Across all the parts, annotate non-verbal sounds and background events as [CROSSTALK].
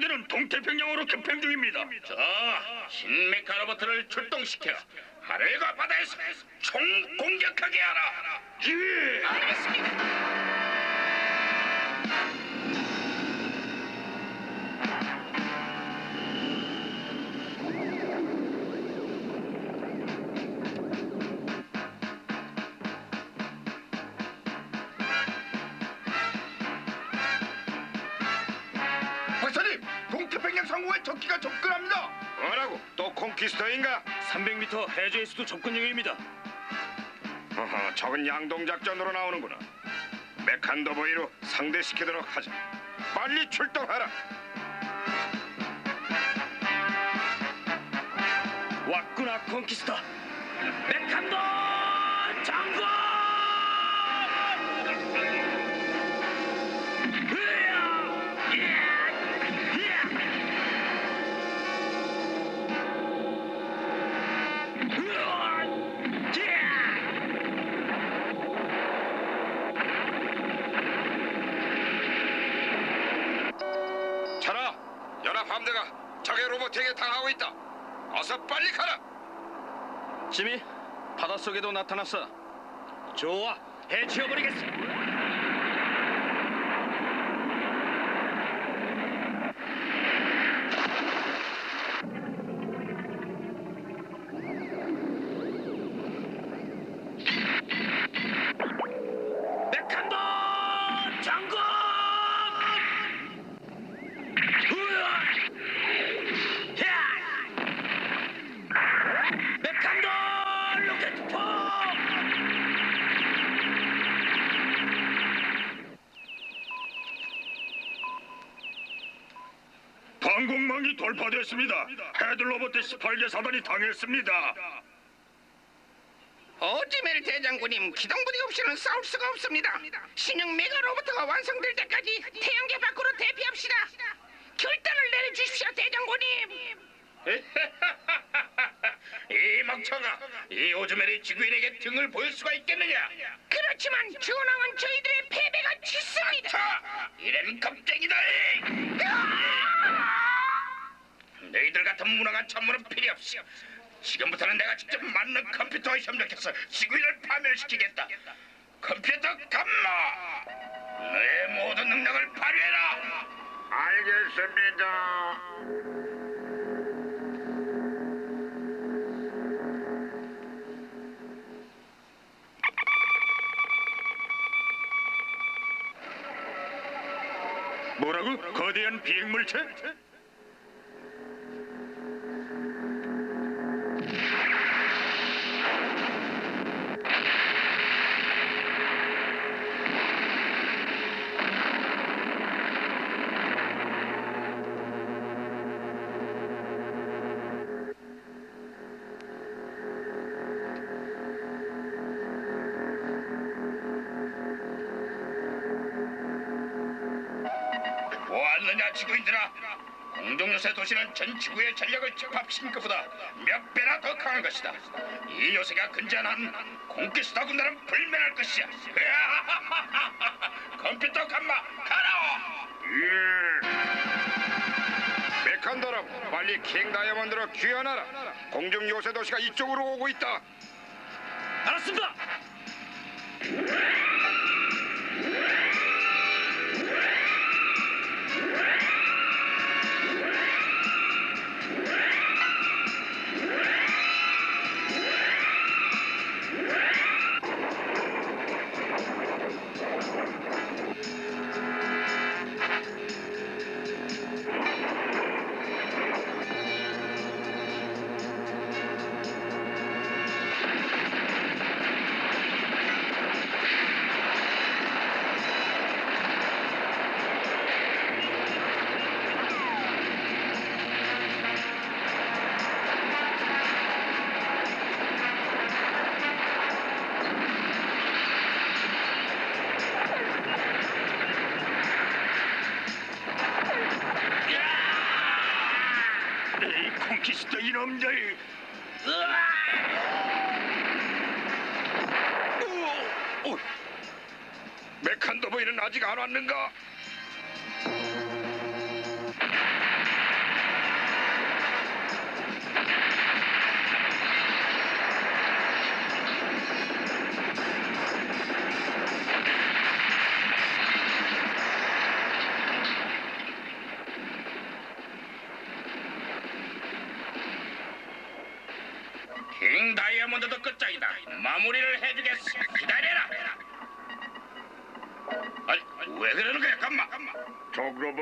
적군들은 동태평양으로 급행 중입니다. 자, 신메카 로봇을 출동시켜 하늘과 바다에서 총 공격하게 하라. 예. 알겠습니다. 적기가 접근합니다. 뭐라고? 또 콩키스터인가? 300m 해저에서도 접근 중입니다. 어허, 적은 양동 작전으로 나오는구나. 메칸더보이로 상대시키도록 하자. 빨리 출동하라. 왔구나 콘키스타. 적의 로봇에게 당하고 있다. 어서 빨리 가라. 지미 바닷속에도 나타났어. 좋아, 해치워버리겠어. 돌파됐습니다. 헤드로봇 18개 사단이 당했습니다. 오지멜 대장군님 기동부대 없이는 싸울 수가 없습니다. 신형 메가 로봇가 완성될 때까지 태양계 밖으로 대피합시다. 결단을 내려주십시오, 대장군님. [LAUGHS] 이 멍청아, 이 오즈멜이 지구인에게 등을 보일 수가 있겠느냐? 그렇지만 전황은 저희들의 패배가 짙습니다. 자, 이런 겁쟁이다. 너희들 같은 무능한 천문은 필요 없어. 지금부터는 내가 직접 맞는 컴퓨터에 협력해서 지구인을 파멸시키겠다. 컴퓨터 감마, 너의 모든 능력을 발휘해라. 알겠습니다. 뭐라고? 거대한 비행물체? 보았느냐 지구인들아? 공동요새 도시는 전 지구의 전력을 집합시킨 것보다 몇 배나 더 강한 것이다. 이 요새가 근전한 공기스타 군단은 불멸할 것이야. [LAUGHS] 컴퓨터 감마 가라 예. 메칸더라고 빨리 킹 다이아몬드로 귀환하라. 공중 요새 도시가 이쪽으로 오고 있다. 알았습니다. 이놈들. 오, 오. 메칸더보이는 아직 안 왔는가?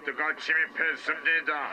로버트가 침입했습니다.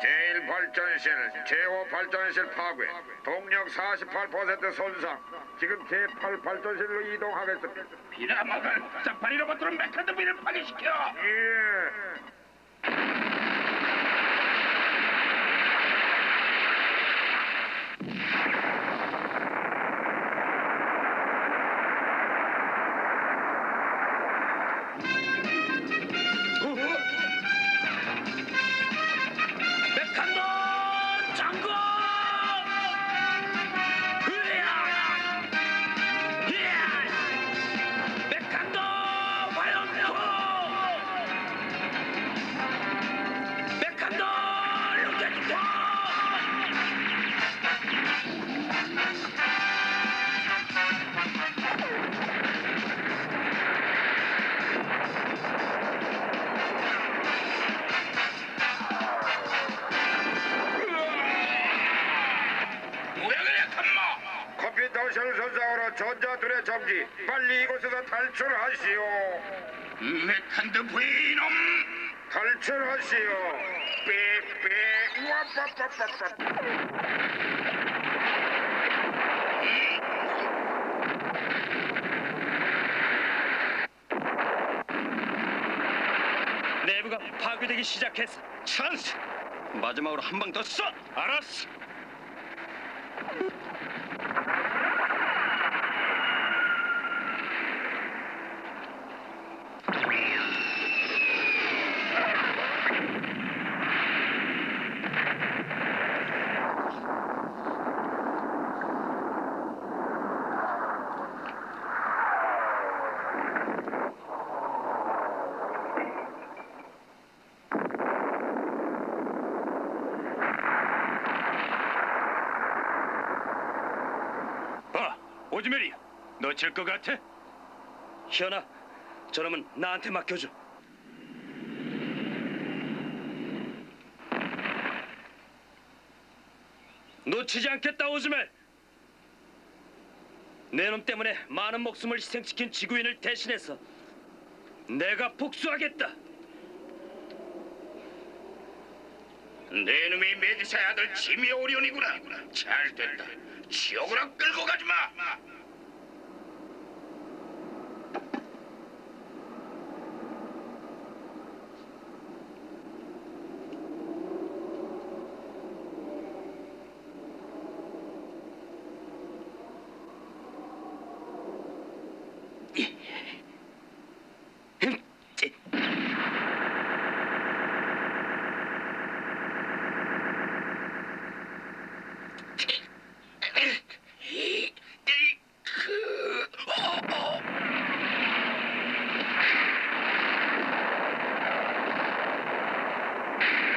제1발전실, 제5 발전실 파괴, 동력 48% 손상. 지금 제8 발전실로 이동하겠습니다. 비라먹을 사파리 로봇으로 메카드비를 파괴시켜. 예. 손상으로 전자tur의 정지. 빨리 이곳에서 탈출하시오. 메칸드 부인놈! 탈출하시오. 삐삐. 와빠빠빠빠. 내부가 파괴되기 시작했어. 찬스. 마지막으로 한 방 더 쏴. 알았어. 봐, 오즈메리. 너 질 것 같아? 현아, 저놈은 나한테 맡겨줘. 놓치지 않겠다, 오즈멜. 내 놈 때문에 많은 목숨을 희생시킨 지구인을 대신해서 내가 복수하겠다. 내 놈이 메디사의 아들 지미 오리온이구나. 잘 됐다. 지옥으로 끌고 가지 마.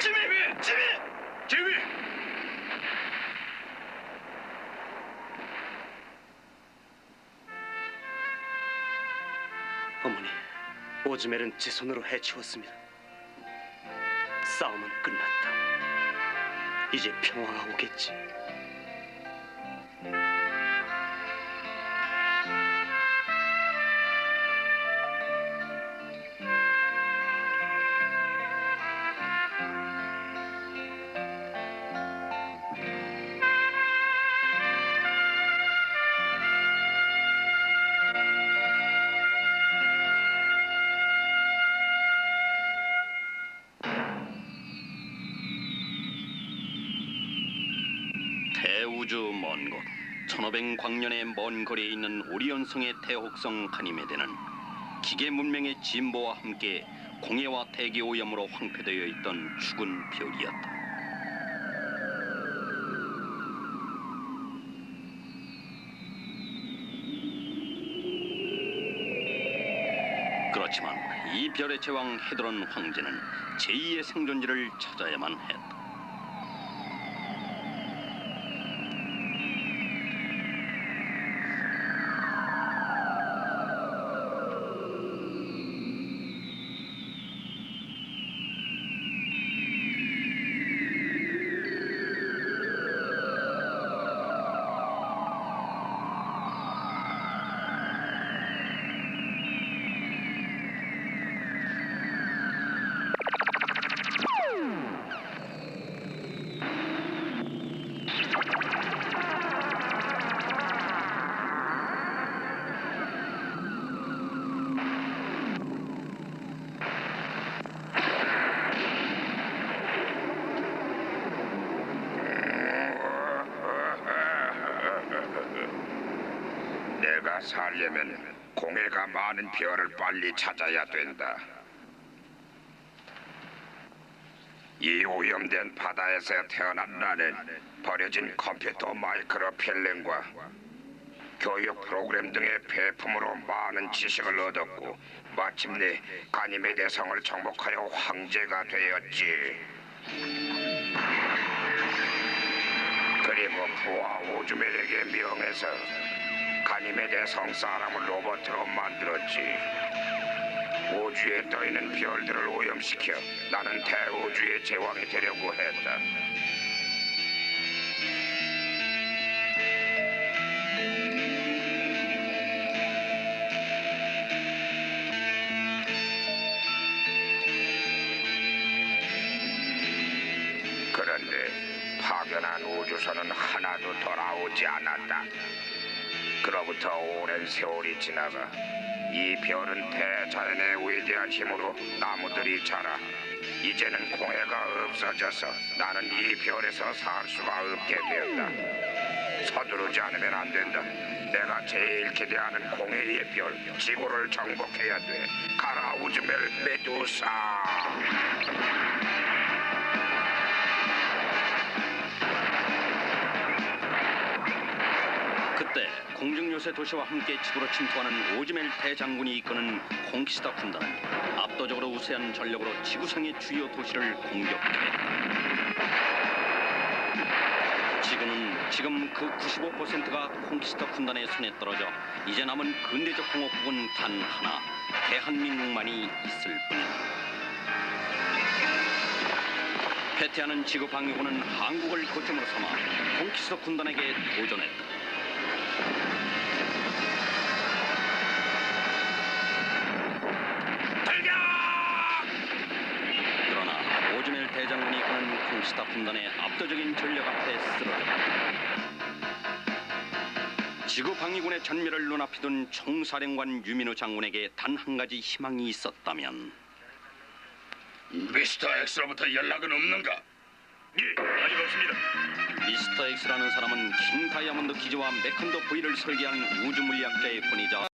지미, 지미, 지미. 어머니, 오즈멜은 제 손으로 해치웠습니다. 싸움은 끝났다. 이제 평화가 오겠지. 곳, 1500광년의 먼 거리에 있는 오리온성의 대혹성 가니메데는 기계 문명의 진보와 함께 공해와 대기 오염으로 황폐되어 있던 죽은 별이었다. 그렇지만 이 별의 제왕 헤드론 황제는 제2의 생존지를 찾아야만 했다. 공해가 살려면 공해가 많은 별을 빨리 찾아야 된다. 이 오염된 바다에서 태어난 나는 버려진 컴퓨터 마이크로 필름과 교육 프로그램 등의 배품으로 많은 지식을 얻었고 마침내 가님의 대성을 정복하여 황제가 되었지. 그리고 부하 오주멜에게 명해서 가님의 대성 사람을 로봇으로 만들었지. 우주에 떠 있는 별들을 오염시켜 나는 대우주의 제왕이 되려고 했다. 그런데 파견한 우주선은 하나도 돌아오지 않았다. 그로부터 오랜 세월이 지나가 이 별은 대자연의 위대한 힘으로 나무들이 자라 이제는 공해가 없어져서 나는 이 별에서 살 수가 없게 되었다. 서두르지 않으면 안 된다. 내가 제일 기대하는 공해의 별 지구를 정복해야 돼. 가라 우즈멜 메두사. 그때 공중요새 도시와 함께 지구로 침투하는 오즈멜 대장군이 이끄는 콩키스타 군단은 압도적으로 우세한 전력으로 지구상의 주요 도시를 공격했다. 지구는 지금 그 95%가 콩키스타 군단의 손에 떨어져 이제 남은 근대적 공업국은 단 하나 대한민국만이 있을 뿐이다. 패퇴하는 지구 방위군은 한국을 거점으로 삼아 콩키스타 군단에게 도전했다. 시타 군단의 압도적인 전력 앞에 쓰러졌다. 지구 방위군의 전멸을 눈앞에 둔 총사령관 유민호 장군에게 단 한 가지 희망이 있었다면 미스터 엑스로부터 연락은 없는가? 예, 아직 없습니다. 미스터 X라는 사람은 킹 다이아몬드 기지와 메컨더 V를 설계한 우주 물리학자의 뿐이자